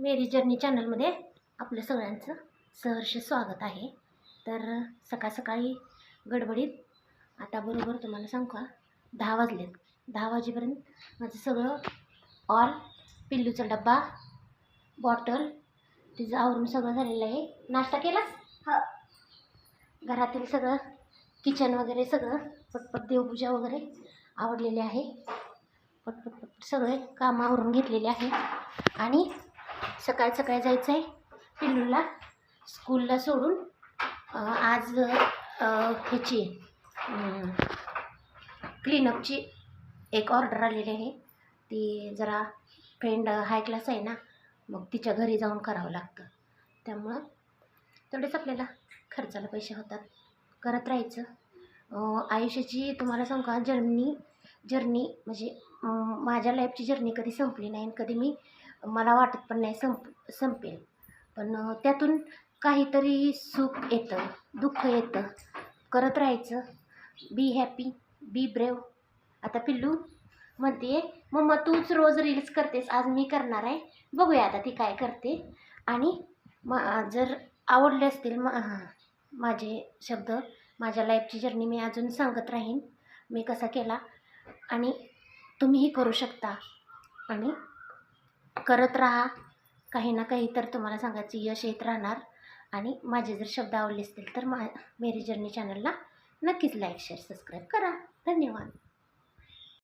मेरी journey चॅनलमध्ये आपलं सगळ्यांचं सहर्ष स्वागत आहे. तर सकाळ सकाळी गडबडीत आता बरोबर तुम्हाला सांगू का? दहा वाजलेत. दहा वाजेपर्यंत माझं सगळं ऑल पिल्लूचा डब्बा बॉटल तिचं आवरून सगळं झालेलं आहे. नाश्ता केलास? हा. घरातील सगळं किचन वगैरे सगळं पटपट देवपूजा वगैरे आवडलेली आहे. पटपट पटपट सगळे कामं आवरून घेतलेले आहे. आणि सकाळ सकाळी जायचं आहे पिल्लूला स्कूलला सोडून. आज ह्याची क्लीनअपची एक ऑर्डर आलेली आहे. ती जरा फ्रेंड हाय क्लास आहे ना मग तिच्या घरी जाऊन करावं लागतं. त्यामुळं तेवढेच आपल्याला खर्चाला पैसे होतात. करत राहायचं. आयुष्याची तुम्हाला सांगू का जर्नी जर्नी म्हणजे माझ्या लाईफची जर्नी कधी संपली नाही आणि कधी मी मला वाटत पण नाही संप संपेल. पण त्यातून काहीतरी सुख येतं दुःख येतं. करत राहायचं. बी हॅपी बी ब्रेव आता पिल्लू म्हणते मम्मा तूच रोज रील्स करतेस आज मी करणार आहे. बघूया आता ती काय करते. आणि म जर आवडले असतील म माझे शब्द माझ्या लाईफची जर्नी मी अजून सांगत राहीन. मी कसा केला आणि तुम्हीही करू शकता. आणि करत राहा. काही ना काही तर तुम्हाला सांगायचं यश येत राहणार. आणि माझे जर शब्द आवडले असतील तर मा मेरी जर्नी चॅनलला नक्कीच लाईक शेअर सबस्क्राईब करा. धन्यवाद.